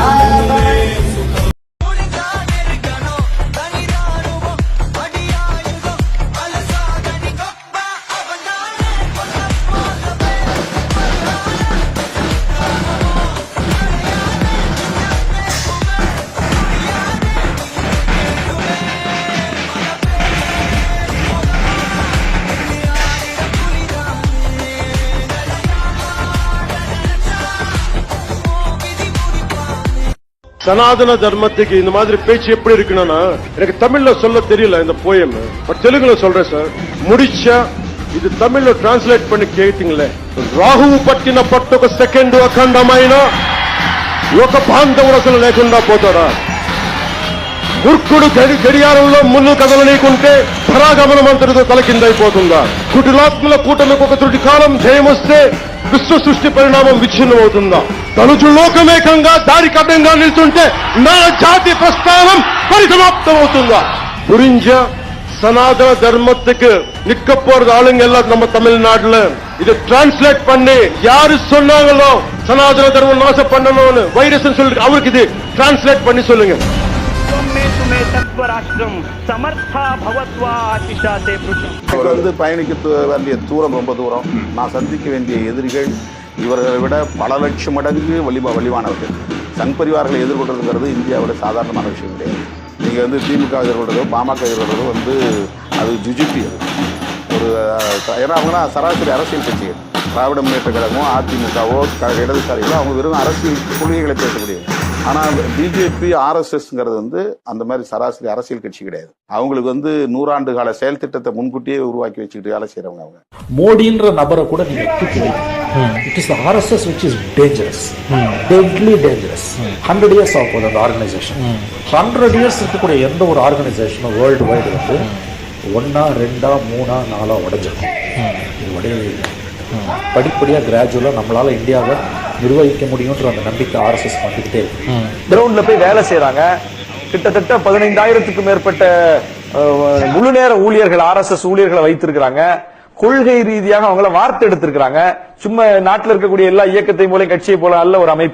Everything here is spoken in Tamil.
나의 சனாதன தர்மத்துக்கு இந்த மாதிரி பேச்சு எப்படி இருக்கணும்னா எனக்கு தமிழ்ல சொல்ல தெரியல இந்த போயம் பட் தெலுங்குல சொல்றேன் சார் முடிச்சா ఇది తమిళ్లో ట్రాన్స్లేట్ పని కేటింగ్లే రాహువు పట్టిన పట్టొక సెకండ్ అఖండమైన ఒక బాంధవుడు అసలు లేకుండా పోతాడా మూర్ఖుడు గడి గడియారంలో ముళ్ళు కదలనీకుంటే పరాగమనం అంతటితో తలకిందైపోతుందా కుటిలాత్మల కూటమికి ఒక త్రుటి కాలం జయమొస్తే విశ్వ సృష్టి పరిణామం విచ్ఛిన్నమవుతుందా తనుచు లోకమేకంగా దారి కడ్డంగా నిల్చుంటే నా జాతి ప్రస్థానం పరిసమాప్తమవుతుందా? புரிஞ்ச சனாதன தர்மத்துக்கு நிக்க போறது ஆளுங்க எல்லாம் நம்ம தமிழ்நாட்டுல இதை டிரான்ஸ்லேட் பண்ணி யாரு சொன்னாங்களோ சனாதன தர்மம் நாச பண்ணணும்னு வைரஸ் சொல்லி அவருக்கு இது டிரான்ஸ்லேட் பண்ணி சொல்லுங்க வந்து பயணிக்க வேண்டிய தூரம் ரொம்ப தூரம் நான் சந்திக்க வேண்டிய எதிரிகள் இவர்களை விட பல லட்சம் மடங்கு வலிவா வலிவானவர்கள் சங் பரிவார்களை எதிர்கொள்றதுங்கிறது இந்தியாவோட சாதாரணமான விஷயம் கிடையாது. நீங்கள் வந்து திமுக எதிர்கொள்றதோ பாமக எதிர்கொள்றதோ வந்து அது ஜுஜிபி அது. ஒரு ஏன்னா அவங்கன்னா சராசரி அரசியல் கட்சிகள் திராவிட முன்னேற்ற கழகமோ அதிமுகவோ க- இடதுசாரிகளோ அவங்க வெறும் அரசியல் கொள்கைகளை பேசக்கூடியது ஆனால் பிஜேபி ஆர்எஸ்எஸ்ங்கிறது வந்து அந்த மாதிரி சராசரி அரசியல் கட்சி கிடையாது. அவங்களுக்கு வந்து நூறாண்டு கால செயல் திட்டத்தை முன்கூட்டியே உருவாக்கி வச்சுக்கிட்டு வேலை செய்றவங்க அவங்க. மோடின்ற நபரை கூட நீங்க தூக்கி it is RSS which is dangerous deadly dangerous hundred years ஆக போகுது அந்த ஆர்கனைசேஷன் ஹண்ட்ரட் இயர்ஸ் இருக்கக்கூடிய எந்த ஒரு ஆர்கனைசேஷனும் வேர்ல்டு வைடு வந்து ஒன்னா ரெண்டா மூணா நாலா உடைஞ்சிருக்கும். இது உடையவே இல்லை. படிப்படியாக கிராஜுவலாக நம்மளால இந்தியாவை நிர்வகிக்க முடியுன்ற அந்த நம்பிக்கை ஆர்எஸ்எஸ் வந்துக்கிட்டே இருக்கு. கிரவுண்ட்ல போய் வேலை செய்யறாங்க கிட்டத்தட்ட பதினைந்தாயிரத்துக்கும் மேற்பட்ட முழு நேர ஊழியர்கள் ஆர்எஸ்எஸ் ஊழியர்களை வைத்திருக்கிறாங்க. கொள்கை ரீதியாக அவங்கள வார்த்தை எடுத்திருக்கிறாங்க சும்மா நாட்டில் இருக்கக்கூடிய எல்லா இயக்கத்தை போல கட்சியை போல அல்ல ஒரு அமைப்பு.